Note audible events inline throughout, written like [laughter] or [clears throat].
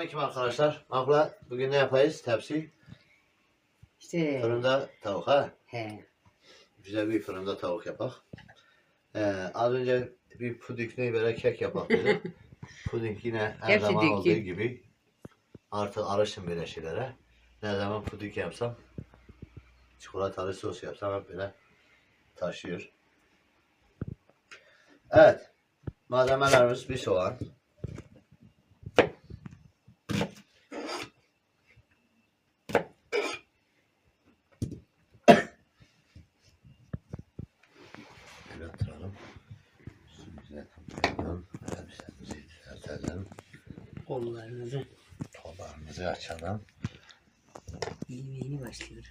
Selamünaleyküm arkadaşlar. Abla bugün ne yapayız? Tepsi. İşte Fırında tavuk ha. he. Güzel bir fırında tavuk yapak. Ee, az önce bir pudingli böyle kek yapak dedim. [laughs] Puding yine her Hepsi zaman olduğu gibi. Artık alışın böyle şeylere. Ne zaman puding yapsam çikolatalı sos yapsam hep böyle taşıyor. Evet. Malzemelerimiz bir soğan. Başlıyor.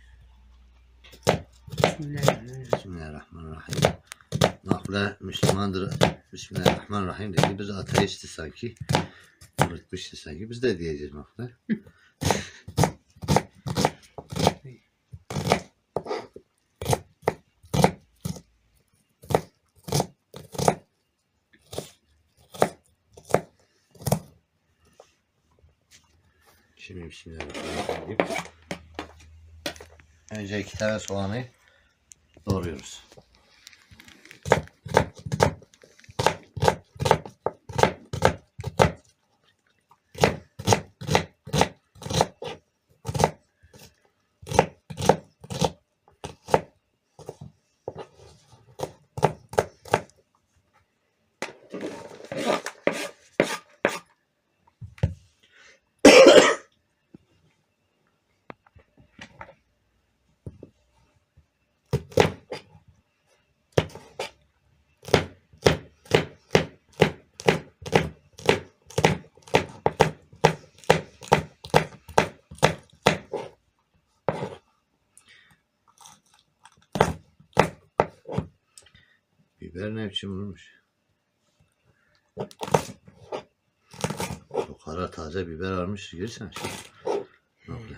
Bismillahirrahmanirrahim. Bismillahirrahmanirrahim. Müslümandır. Bismillahirrahmanirrahim dedi. Biz ateisti sanki. Unutmuştu sanki. Biz de diyeceğiz nakle. Şimdi Bismillahirrahmanirrahim. Önce iki tane soğanı doğruyoruz. Biber ne biçim olmuş? Çok kara taze biber almış. Girsen şimdi. Nakle.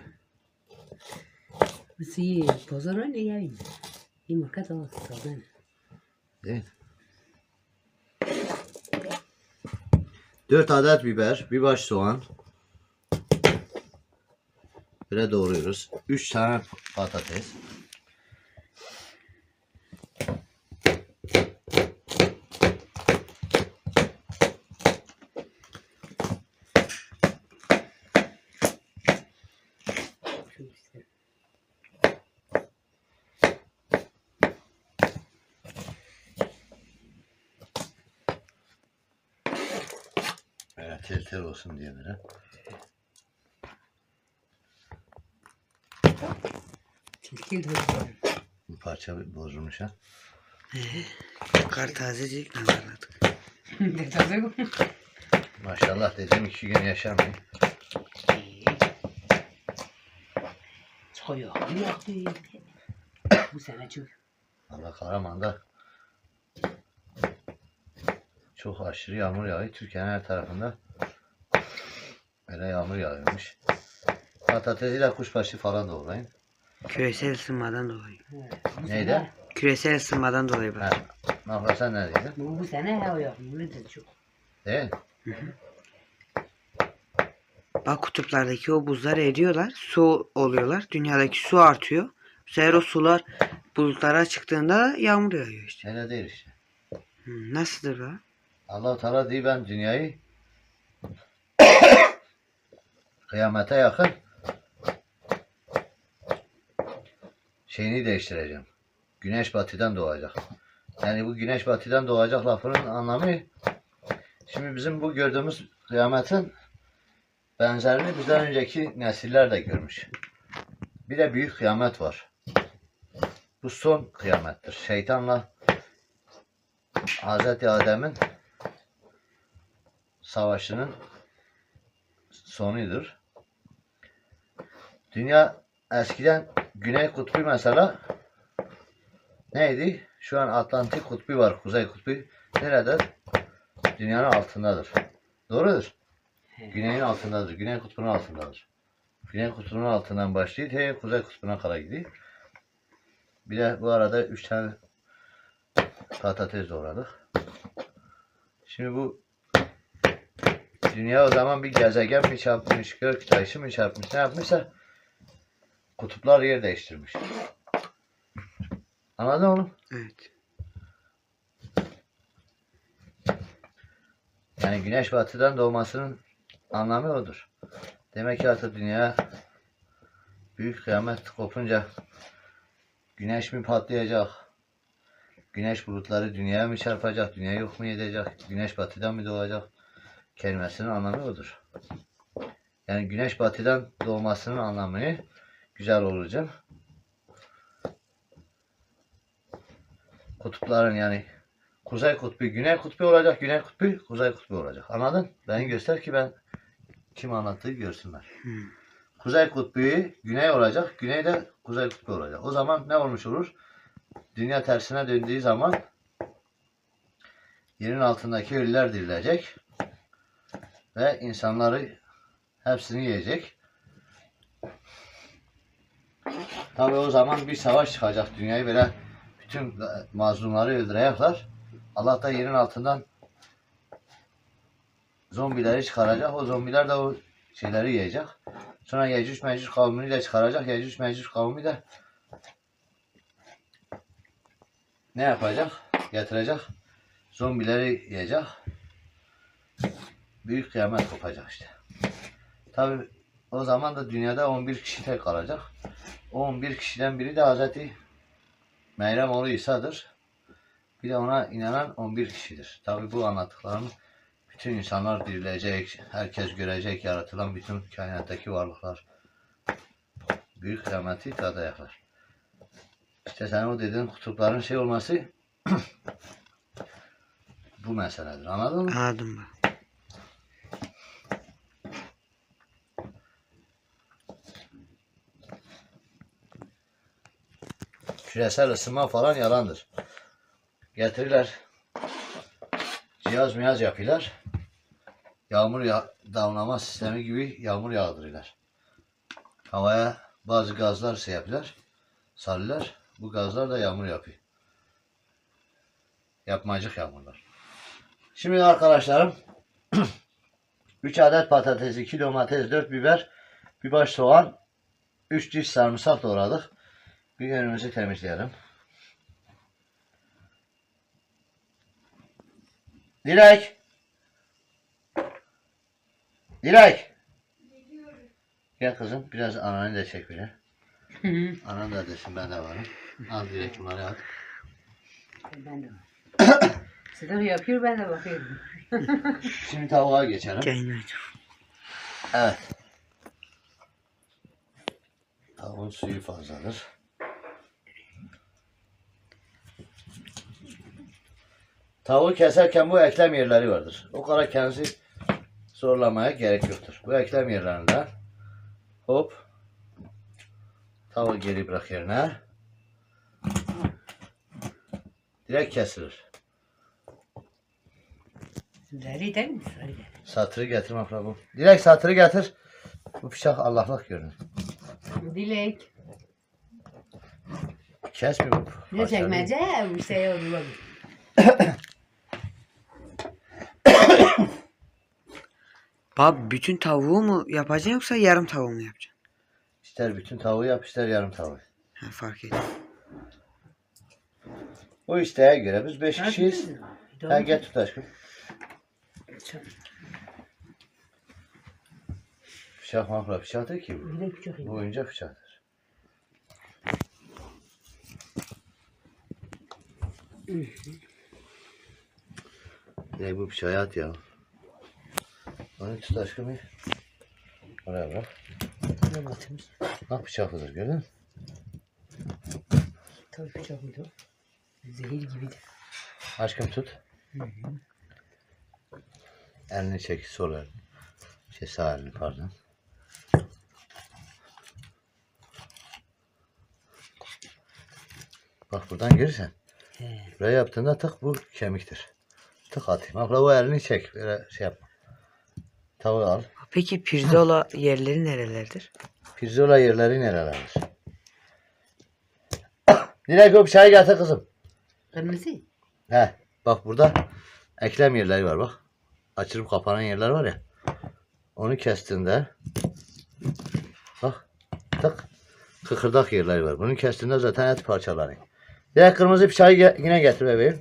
Sì, posano ne yarin. I marcato sto bene. Değil. Dört adet biber, bir baş soğan. Böyle doğruyoruz. Üç tane patates. Tel tel olsun diye böyle. Tilkil dolu. Bu parça bozulmuş ha. Kar tazecik nazarladık. De [laughs] taze Maşallah dedim iki gün yaşamayın. Soyo. Bu sene çok. Allah Karaman'da çok aşırı yağmur yağıyor. Türkiye'nin her tarafında böyle yağmur yağıyormuş. Patatesi de kuşbaşı falan doğrayın. Küresel ısınmadan dolayı. Neydi? Küresel ısınmadan dolayı bak. Mahmut sen ne dedin? Bu, bu sene ha yok. Bu de çok. Değil mi? Bak kutuplardaki o buzlar eriyorlar. Su oluyorlar. Dünyadaki su artıyor. Bu sefer o sular bulutlara çıktığında yağmur yağıyor işte. Öyle değil işte. Hı, nasıldır be? Allah Teala diyor ben dünyayı kıyamete yakın şeyini değiştireceğim. Güneş batıdan doğacak. Yani bu güneş batıdan doğacak lafının anlamı şimdi bizim bu gördüğümüz kıyametin benzerini bizden önceki nesiller de görmüş. Bir de büyük kıyamet var. Bu son kıyamettir. Şeytanla Hazreti Adem'in savaşının sonudur. Dünya eskiden Güney Kutbu mesela neydi? Şu an Atlantik Kutbu var, Kuzey Kutbu. Nerede? Dünyanın altındadır. Doğrudur. Güneyin altındadır. Güney Kutbu'nun altındadır. Güney Kutbu'nun altından başlayıp he, Kuzey Kutbu'na kadar gidiyor. Bir de bu arada üç tane patates doğradık. Şimdi bu dünya o zaman bir gezegen mi çarpmış, gök taşı mı çarpmış, ne yapmışsa kutuplar yer değiştirmiş. Anladın oğlum? Evet. Yani güneş batıdan doğmasının anlamı odur. Demek ki artık dünya büyük kıyamet kopunca güneş mi patlayacak? Güneş bulutları dünyaya mı çarpacak? Dünya yok mu edecek? Güneş batıdan mı doğacak? Kelimesinin anlamı odur. Yani güneş batıdan doğmasının anlamı güzel olacak. Kutupların yani Kuzey kutbu, güney kutbu olacak, güney kutbu, kuzey kutbu olacak. Anladın? Beni göster ki ben kim anlattığı görsünler. Hmm. Kuzey kutbu güney olacak, güney de kuzey kutbu olacak. O zaman ne olmuş olur? Dünya tersine döndüğü zaman yerin altındaki ölüler dirilecek ve insanları hepsini yiyecek. Tabi o zaman bir savaş çıkacak. Dünyayı böyle bütün mazlumları öldürecekler. Allah da yerin altından zombileri çıkaracak. O zombiler de o şeyleri yiyecek. Sonra Yecüc Mecüc kavmini de çıkaracak. Yecüc Mecüc kavmi de ne yapacak? Getirecek. Zombileri yiyecek. Büyük kıyamet kopacak işte. Tabi o zaman da dünyada 11 kişi tek kalacak. O 11 kişiden biri de Hazreti Meryem oğlu İsa'dır. Bir de ona inanan 11 kişidir. Tabi bu anlattıklarım bütün insanlar dirilecek, herkes görecek, yaratılan bütün kainattaki varlıklar. Büyük kıyameti tadacaklar. İşte sen o dediğin kutupların şey olması [clears throat] bu meseledir. Anladın mı? Anladım ben. Küresel ısınma falan yalandır. Getirirler. Cihaz miyaz yapıyorlar. Yağmur ya damlama sistemi gibi yağmur yağdırıyorlar. Havaya bazı gazlar şey yapıyorlar. Sarıyorlar. Bu gazlar da yağmur yapıyor. Yapmacık yağmurlar. Şimdi arkadaşlarım [clears throat] 3 adet patates, 2 domates, 4 biber, bir baş soğan, 3 diş sarımsak doğradık. Bir önümüzü temizleyelim. Dilek. Dilek. Gel kızım biraz ananı da çek bile. Anan da desin ben de varım. Al Dilek bunları al. Ben de var. Sıdık yapıyor ben de bakıyorum. [laughs] Şimdi tavuğa geçelim. Evet. Tavuğun suyu fazladır. Tavuğu keserken bu eklem yerleri vardır. O kadar kendisi zorlamaya gerek yoktur. Bu eklem yerlerinden hop tavuğu geri bırak yerine. Direkt kesilir. Deri değil mi? Deri. Satırı getir bu. Direkt satırı getir. Bu bıçak Allah'lık görünür. Dilek. Kesmiyor bu. Ne parçaları. çekmece bir şey olur. [coughs] Bab bütün tavuğu mu yapacaksın yoksa yarım tavuğu mu yapacaksın? İster bütün tavuğu yap ister yarım tavuğu. Ha, fark ettim. O isteğe göre biz beş kişiyiz. Ha gel tut aşkım. Bıçak makla bıçak değil ki bu. Bu oyuncak bıçaktır. Direkt bu bıçağı at ya. Onu tut aşkım bir. Oraya bırak. Ne batırmış? Bak bıçaklıdır gördün mü? Tabii küçük muydu? Zehir gibidir. Aşkım tut. Elini çek sol elini. Şey sağ elini pardon. Bak buradan görürsen. He. Buraya yaptığında tık bu kemiktir. Tık atayım. Bak o elini çek. Böyle şey yapma. Tavuğu al. Peki pirzola yerleri nerelerdir? Pirzola yerleri nerelerdir? Dilek o bıçağı getir kızım. Kırmızı. He. Bak burada eklem yerleri var bak. Açılıp kapanan yerler var ya. onu kestiğinde bak tık kıkırdak yerleri var. Bunu kestiğinde zaten et parçalanıyor. Diğer kırmızı bıçağı ge- yine getir bebeğim.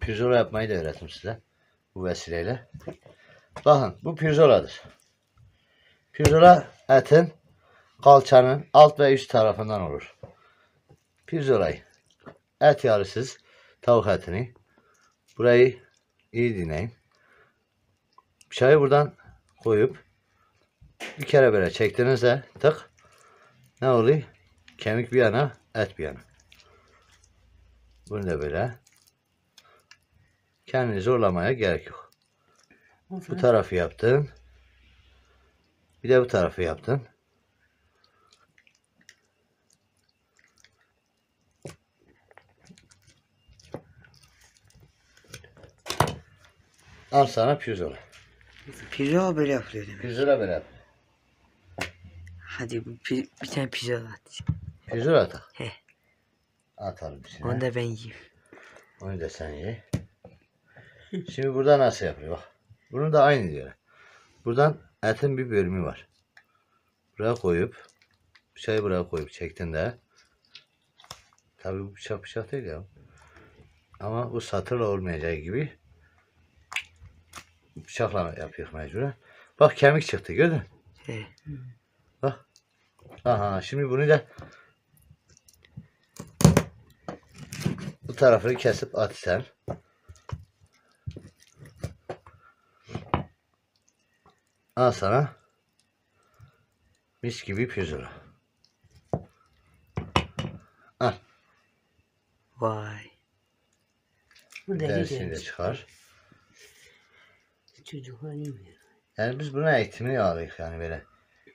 Pirzola yapmayı da öğrettim size. Bu vesileyle. Bakın bu pirzoladır. Pirzola etin kalçanın alt ve üst tarafından olur. Pirzolayı et yarısız tavuk etini burayı iyi dinleyin. Bıçağı buradan koyup bir kere böyle çektiğinizde tık ne oluyor? Kemik bir yana, et bir yana. Bunu da böyle. Kendini zorlamaya gerek yok. Bu tarafı yaptın. Bir de bu tarafı yaptın. Al sana pirzola. Pirzola böyle yapılıyor demek. Pirzola böyle yap. Hadi bir, bir tane pirzola at. Pirzola atak. He. Atalım içine. Onu da ben yiyeyim. Onu da sen ye. Şimdi burada nasıl yapıyor bak. Bunu da aynı diyor. Buradan etin bir bölümü var. Buraya koyup bıçağı buraya koyup çektiğinde tabi bu bıçak bıçak değil ya. Ama bu satırla olmayacağı gibi bıçakla yapıyor mecburen. Bak kemik çıktı gördün. Bak. Aha şimdi bunu da bu tarafını kesip at sen. Al sana mis gibi pirzola. Al. Vay. bu Derisini de çıkar. Çocuklar yemiyor. Yani biz buna eğitimini aldık yani böyle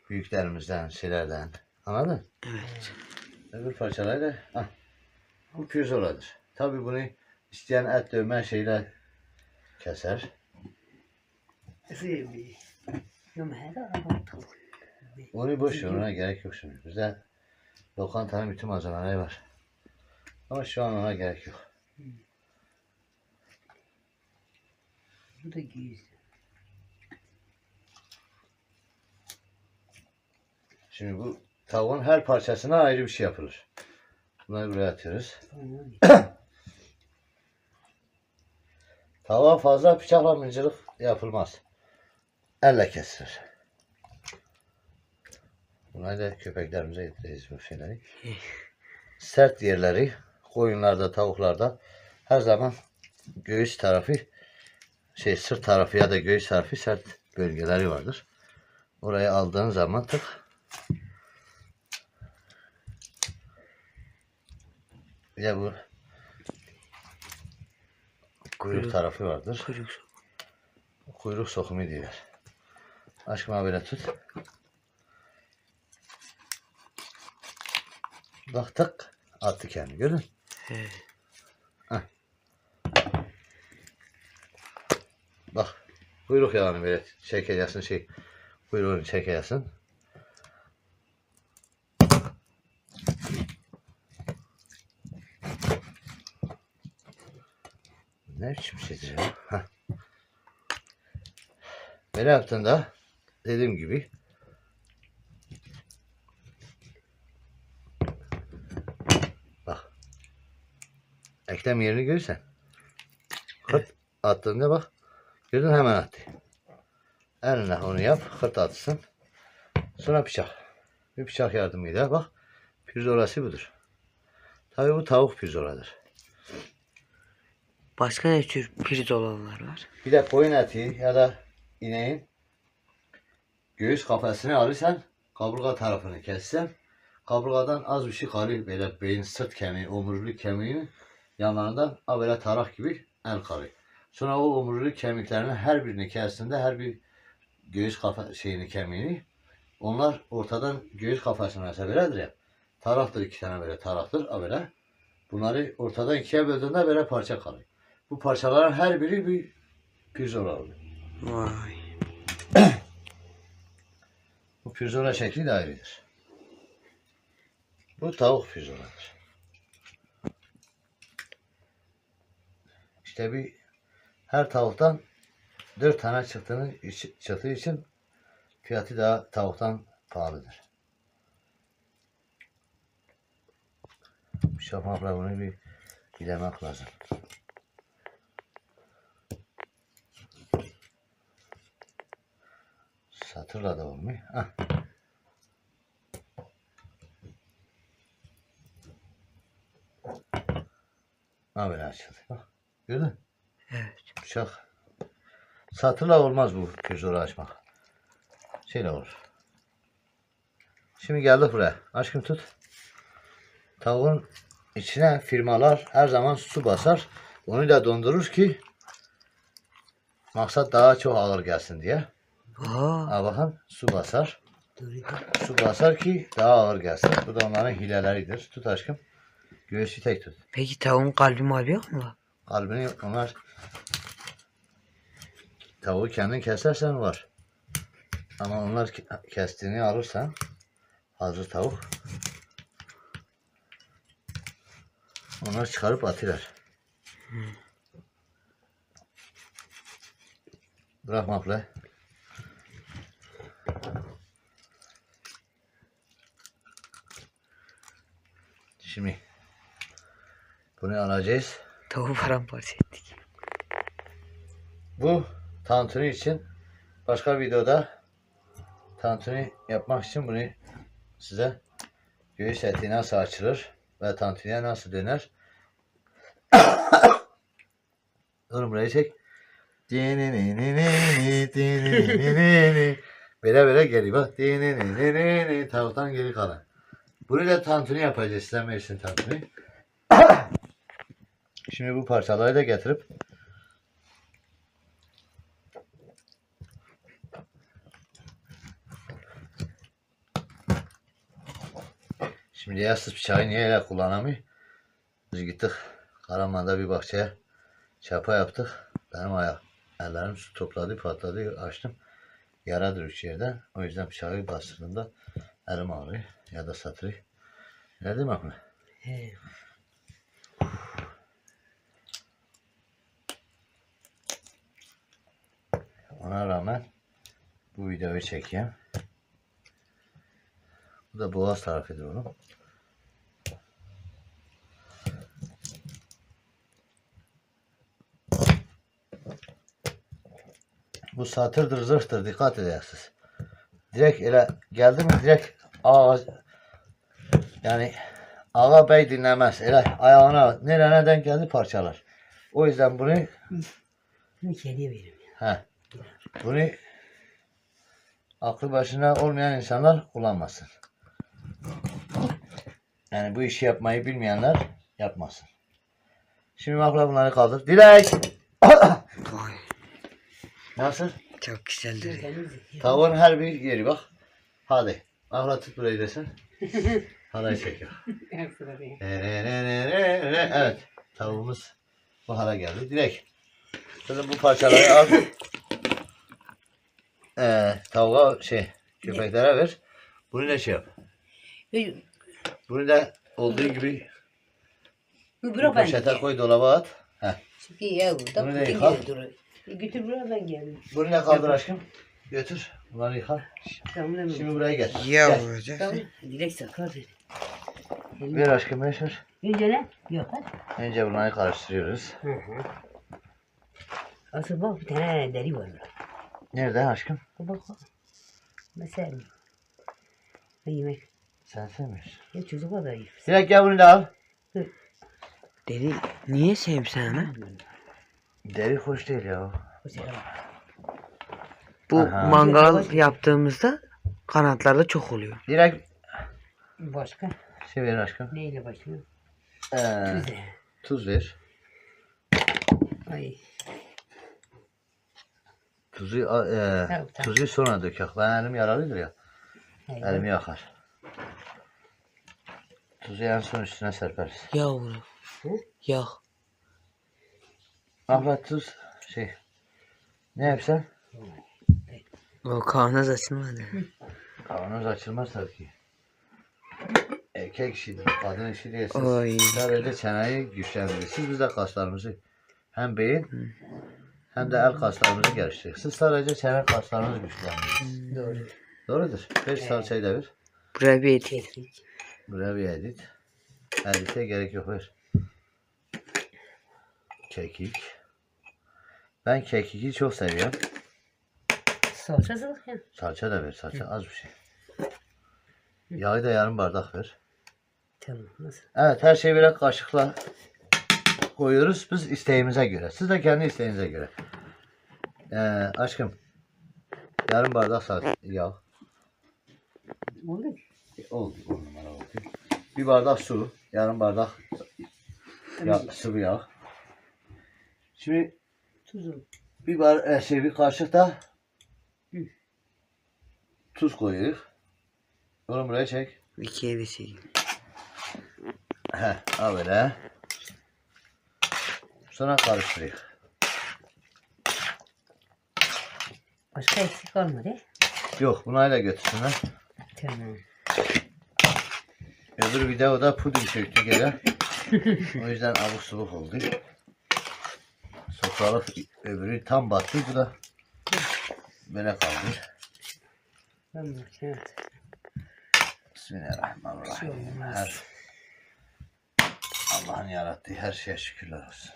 büyüklerimizden, şeylerden. Anladın? Evet. Öbür parçaları da ah, bu pirzoladır. Tabi bunu isteyen et dövme şeyle keser. Sevmiyor. Onu boş ver ona gerek yok şimdi. Bizde lokantanın bütün malzemeleri var. Ama şu an ona gerek yok. Bu da güzel. Şimdi bu tavuğun her parçasına ayrı bir şey yapılır. Bunları buraya atıyoruz. [coughs] Tavuğa fazla bıçakla mıncılık yapılmaz. Elle kesilir. Bunları da köpeklerimize yedireceğiz bu şeyleri. Sert yerleri koyunlarda, tavuklarda her zaman göğüs tarafı şey sırt tarafı ya da göğüs tarafı sert bölgeleri vardır. Orayı aldığın zaman tık bir de bu kuyruk Kuyruk. tarafı vardır. Kuyruk. Kuyruk sokumu diyorlar. Aşkıma böyle tut. Bak tık attı kendini gördün. Bak kuyruk yağını böyle çekeceksin şey kuyruğunu çekeceksin. Ne biçim şeydir ya? Heh. Böyle yaptığında dediğim gibi bak eklem yerini görürsen kırt attığında bak gördün hemen attı. Eline onu yap kırt atsın. Sonra bıçak. Bir bıçak yardımıyla bak pirzolası budur. Tabii bu tavuk pirzoladır. Başka ne tür pirzolalar var? Bir de koyun eti ya da ineğin göğüs kafesini alırsan kaburga tarafını kessen kaburgadan az bir şey kalır böyle beyin sırt kemiği, omurilik kemiğinin yanlarından ha böyle tarak gibi el kalır. Sonra o omurilik kemiklerinin her birini kestiğinde her bir göğüs kafa şeyini kemiğini onlar ortadan göğüs kafasına mesela ya. Taraktır iki tane böyle taraktır ha böyle. Bunları ortadan ikiye böldüğünde böyle parça kalır. Bu parçaların her biri bir pirzola oluyor. Vay. Bu pirzola şekli de ayrıdır. Bu tavuk pirzoladır. İşte bir her tavuktan dört tane çıktığını çıktığı için fiyatı daha tavuktan pahalıdır. Şafakla bunu bir bilemek lazım. Satırla da olmuyor. Hah. Ha böyle açıldı. Bak. Gördün mü? Evet. Bıçak. Satırla olmaz bu pirzola açmak. Şeyle olur. Şimdi geldik buraya. Aşkım tut. Tavuğun içine firmalar her zaman su basar. Onu da dondurur ki maksat daha çok ağır gelsin diye. Aa, Ha bakın su basar. Su basar ki daha ağır gelsin. Bu da onların hileleridir. Tut aşkım. Göğsü tek tut. peki tavuğun kalbi malbi yok mu? Kalbini onlar tavuğu kendin kesersen var. Ama onlar ke- kestiğini alırsan hazır tavuk onlar çıkarıp atırlar. Bırakma abla. Şimdi bunu alacağız. Tavuğu paramparça ettik. Bu tantuni için başka videoda tantuni yapmak için bunu size göğüs eti nasıl açılır ve tantuniye nasıl döner. [coughs] Oğlum burayı çek. Böyle böyle geliyor bak. Tavuktan geri kalan. Bunu da tantuni yapacağız. Sen verirsin tantuni. [coughs] Şimdi bu parçaları da getirip Şimdi yastık bıçağı niye öyle kullanamıyor? Biz gittik Karaman'da bir bahçeye çapa yaptık. Benim ayak ellerim su topladı patladı açtım. Yaradır üç yerden. O yüzden bıçağı bastırdığımda elim ağrıyor ya da satırıyor. Ne demek mi? He. Ona rağmen bu videoyu çekeyim. Bu da boğaz tarafıdır onun. Bu satırdır zırhtır dikkat edeceksiniz. Direkt ele geldi mi direkt ağa yani ağa bey dinlemez. Ele ayağına nereye denk geldi parçalar. O yüzden bunu Bunu kediye veririm. He. Bunu aklı başına olmayan insanlar kullanmasın. Yani bu işi yapmayı bilmeyenler yapmasın. Şimdi abla bunları kaldır. Dilek! Vay, [coughs] Nasıl? çok güzeldir. ya. Tavuğun her bir yeri bak. Hadi. Abla tut burayı desin. [laughs] Halay çekiyor. Evet. Tavuğumuz bu hale geldi. Dilek. Şimdi bu parçaları al. Ee, tavuğa şey köpeklere ver. Bunu da şey yap. Bunu da olduğu gibi Bu poşete koy dolaba at. Heh. Çünkü ya burada Bunu da bütün yıka. geri duruyor. E, Götür buraya ben geldim. Bunu da kaldır aşkım. Götür. Bunları yıka. Şimdi buraya gel. Gel. Yavrucak. Tamam. Dilek sakar dedi. Ver aşkım ver. ver. Önce ne? Yok hadi. Önce bunları karıştırıyoruz. Hı hı. Asıl bak bir tane deri var. burada. Nerede aşkım? Bak bak. Mesela. Ben yemek. Sen sevmiyorsun. Ya çocuk da iyi. Dilek gel bunu da al. Deli niye sevim sen ha? Deri hoş değil ya. Bu Aha. mangal yaptığımızda kanatlarda çok oluyor. Dilek Başka? şey ver aşkım. Neyle başlıyor? Ee, tuz ver. Ay. Tuzu, a- e, Tamam, tamam. tuzu sonra dökek. Ben elim yaralıdır ya. ay. Elimi yakar. Tuzu en son üstüne serperiz. Yavru. Hı? Yağ. Abla tuz şey. Ne yapsan? O kavanoz açılmadı. Kavanoz açılmaz tabii ki. Erkek işidir, kadın işi değil. Siz Oy. sadece çeneyi güçlendirirsiniz. Biz de kaslarımızı hem beyin hem de el kaslarımızı geliştirir. Siz sadece çene kaslarınızı güçlendirirsiniz. Doğru. Doğrudur. Beş salçayı da ver. Buraya bir edit. Kekik. Buraya bir edit. Edite gerek yok ver. Kekik. Ben kekiki çok seviyorum. Salça zaten. Salça da ver. Salça az bir şey. Yağı da yarım bardak ver. Tamam. Nasıl? Evet her şeyi birer kaşıkla koyuyoruz. Biz isteğimize göre. Siz de kendi isteğinize göre. Ee, aşkım. Yarım bardak salça, yağ. Oldu. Oldu. On numara oldu. Bir bardak su. Yarım bardak ya, sıvı yağ. Şimdi Tuzu. bir bar, e, şey, bir kaşık da. Tuz koyuyoruz. Oğlum buraya çek. İkiye de şey. He, al böyle. Sonra karıştırıyoruz. Başka eksik olmadı. Yok bunu öyle götürsünler. Tamam. Öbür videoda puding söktük hele. o yüzden abuk subuk oldu. Sofralık öbürü tam battı. Bu da böyle kaldı. Evet. Bismillahirrahmanirrahim. Her Allah'ın yarattığı her şeye şükürler olsun.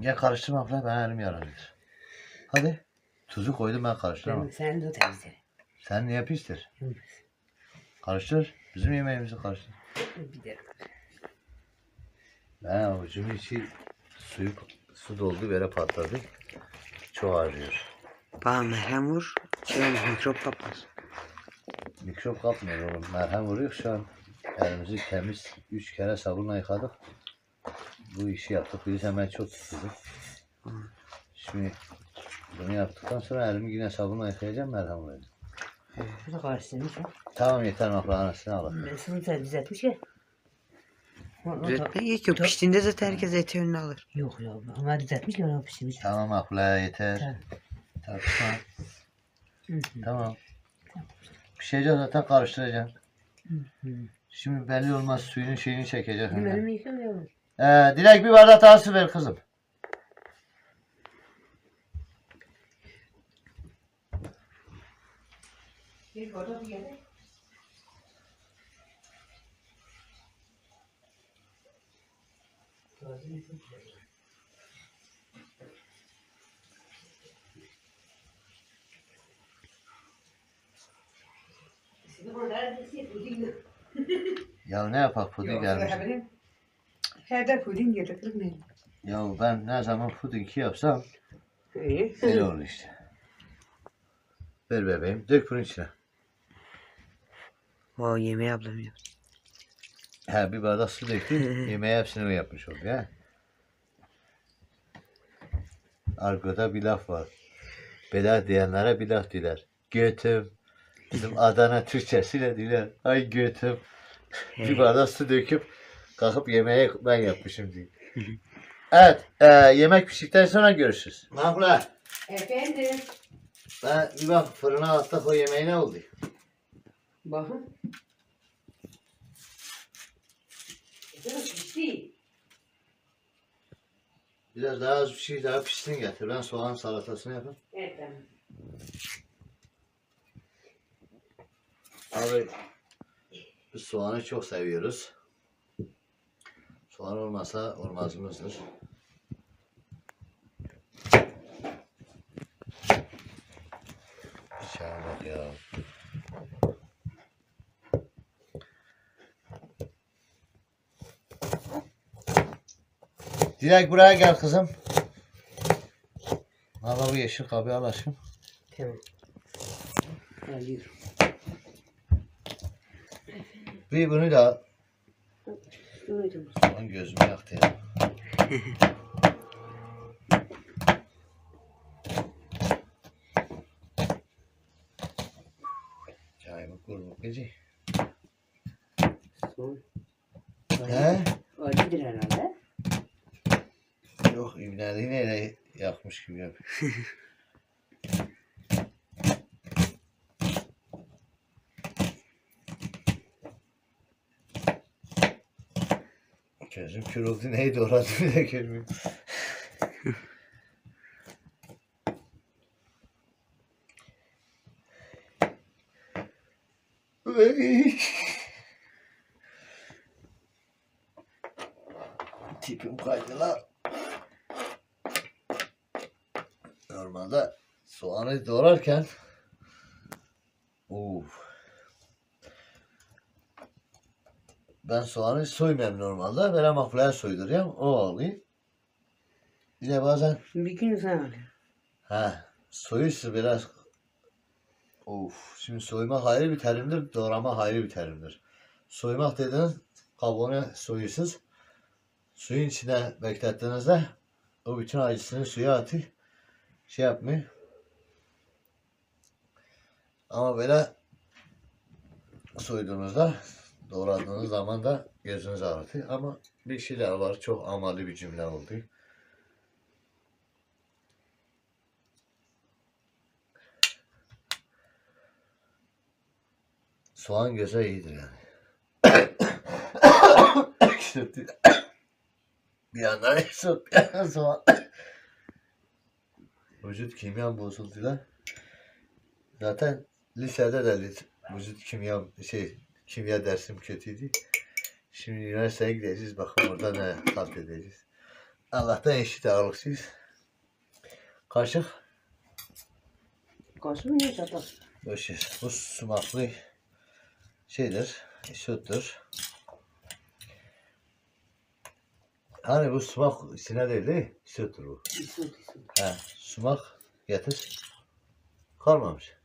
Gel karıştırma abla ben elim yaralıydır. Hadi. Tuzu koydum ben karıştıramam. Sen, sen de temizle. Sen niye pistir? Karıştır. Bizim yemeğimizi karıştır. Gidelim. Ben avucumun içi suyu su doldu böyle patladı. Çok ağrıyor. Bana merhem vur. Şey olmaz, mikrop kapmaz. Mikrop kapmıyor oğlum. Merhem vuruyor şu an. Elimizi temiz üç kere sabunla yıkadık. Bu işi yaptık. Biz hemen çok sıkıldık. Şimdi bunu yaptıktan sonra elimi yine sabunla yıkayacağım merhem vuracağım. Bu da karıştırmış. ha. Tamam yeter mahla anasını al. Ben sana sen düzeltmiş ya. Düzeltmeye gerek yok. Piştiğinde zaten herkes eti önüne alır. Yok ya. Ama düzeltmiş ya. Pişirmiş. Tamam mahla yeter. Tamam. Tartışma. Hı hı. Tamam. Pişeceğiz zaten karıştıracağım. Hı. Şimdi belli olmaz suyunun şeyini çekecek. Elimi yıkamıyorum. Ee, Dilek bir bardak daha su ver kızım. Bir bardak bir yere. Ya ne yapak puding gelmiş. Her de puding yedik ne? Ya ben ne zaman puding yapsam İyi. öyle olur işte. Ver bebeğim. Dök bunun içine. O yemeği ablam yaptı. He bir bardak su döktüm. [laughs] Yemeği hepsini o yapmış oldu ya. Arkada bir laf var. Bela diyenlere bir laf diler. Götüm. Bizim Adana Türkçesiyle diler. Ay götüm. bir bardak su döküp kalkıp yemeği ben yapmışım diye. [laughs] evet. E, yemek piştikten sonra görüşürüz. Mahmut. Efendim. Ben bir bak fırına attık o yemeği ne oldu? Bakın. Pişti. Biraz daha az bir şey daha pişsin getir. Ben soğan salatasını yapayım. Evet tamam. Abi soğanı çok seviyoruz. Soğan olmasa olmazımızdır. Şuna bak ya. Dilek buraya gel kızım. Valla bu yeşil kabı al aşkım. Tamam. Alıyorum. Bir bunu da Duydum. Gözümü yaktı ya. Çayımı kurmak gece. Son. He? Acıdır herhalde. Yok İbnali neyle yakmış gibi yapıyor. [laughs] Gözüm kör oldu neydi orası bir de görmüyorum. Tipim kaydı la. Normalde soğanı doğrarken Uf. Ben soğanı soymuyorum normalde. Böyle maflaya soyduruyorum. O oluyor. Bir de bazen Bir gün sen al. Ha, soyusu biraz Of, şimdi soymak ayrı bir terimdir, doğrama ayrı bir terimdir. Soymak dediğiniz kabuğunu soyuyorsunuz. Suyun içine beklettiğinizde o bütün acısını suya atıyor. Şey yapmıyor. Ama böyle soyduğunuzda doğradığınız zaman da gözünüz ağrıtıyor. Ama bir şeyler var. Çok amalı bir cümle oldu. Soğan göze iyidir yani. Bir yandan ekşirt, bir yandan soğan. Vücut kimyam bozuldu lan. Zaten lisede de vücut kimya şey kimya dersim kötüydü. Şimdi üniversiteye gideceğiz bakın orada ne tat edeceğiz. Allah'tan eşit ağırlıksız. Kaşık. Kaşı mı ne çatal? Boşver. Bu sumaklı şeydir. Süttür. Hani bu sumak içine değil değil. Süttür bu. Bir su. He. Sumak getir. Kalmamış.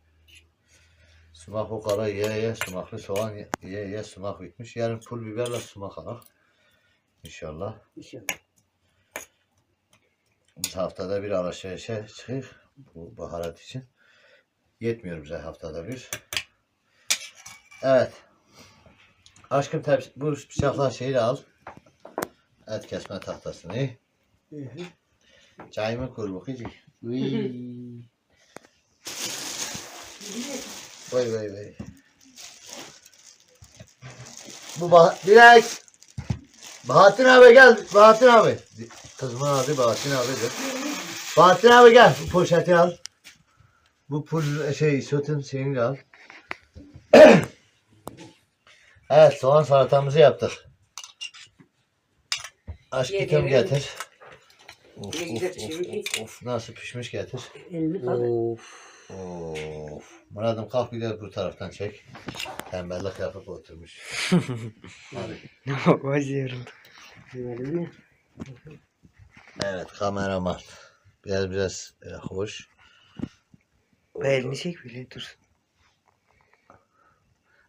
Sumak o kadar ye ye sumaklı soğan ye ye, sumak bitmiş. Yarın pul biberle sumak alak. İnşallah. İnşallah. Biz haftada bir alışverişe çıkıyoruz. Bu baharat için. Yetmiyor bize haftada bir. Evet. Aşkım tepsi, bu bıçaklar şeyi al. Et kesme tahtasını. Çayımı kur bakayım. Uy. [laughs] Vay vay vay. Bu bah Dilek. Bahattin abi gel. Bahattin abi. Kızımın adı Bahattin abidir. Bahattin abi gel. Bu poşeti al. Bu pul şey sütün de al. [clears throat] evet soğan salatamızı yaptık. Aşk Yedim. getir. Of, of, of, of, of, nasıl pişmiş getir. Of. Of. Murat'ım kalk de bu taraftan çek. Tembellik yapıp oturmuş. [laughs] Hadi. Bak yoruldum. Verelim ya. Evet kameraman. Biraz biraz e, hoş. Elini çek bile dur.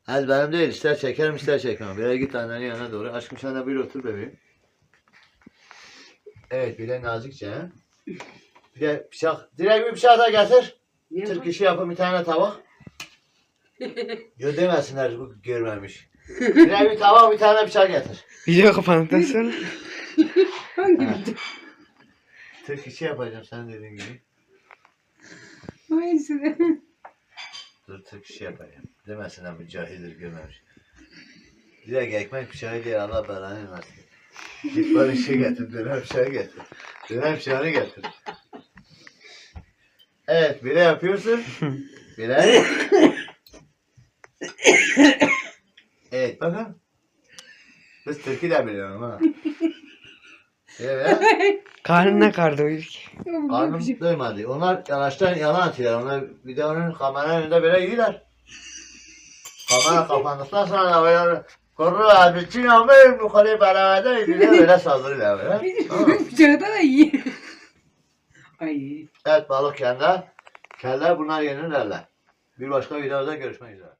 Hadi benim değil ister çekerim ister çekmem. Bir git annenin yanına doğru. Aşkım sen de bir otur bebeğim. Evet bir de nazikçe. Bir de bıçak. Direkt bir bıçak da getir. Türk işi yapın bir tane tabak. Yo [laughs] demesinler bu görmemiş. Direkt bir tabak bir tane bıçak getir. Video kapandıktan sonra. [laughs] Hangi Ha. bir Türk işi yapacağım sen dediğin gibi. Hangisi? Dur Türk işi yapacağım. Demesinler bu cahildir görmemiş. Direkt ekmek bıçağı diye Allah belanı versin. Git bana şey getir, dönem bıçağı getir. Dönem bıçağını getir. Evet, bire yapıyorsun. [laughs] Bire. evet, bakın. Biz Türk'ü de biliyorum ha. Evet. Karnına kar doydu ki. Karnım doymadı. Onlar yanaştan yalan atıyorlar. Onlar bir de onun kameranın önünde böyle yiyorlar. Kamera kapandıktan sonra da böyle Kuru abicin ama bu kadar beraber gidiyor böyle saldırıyorlar böyle. [laughs] Bıçağı da iyi. Ay. Evet balık yanında. Keller bunlar yenirlerler. Bir başka videoda görüşmek üzere.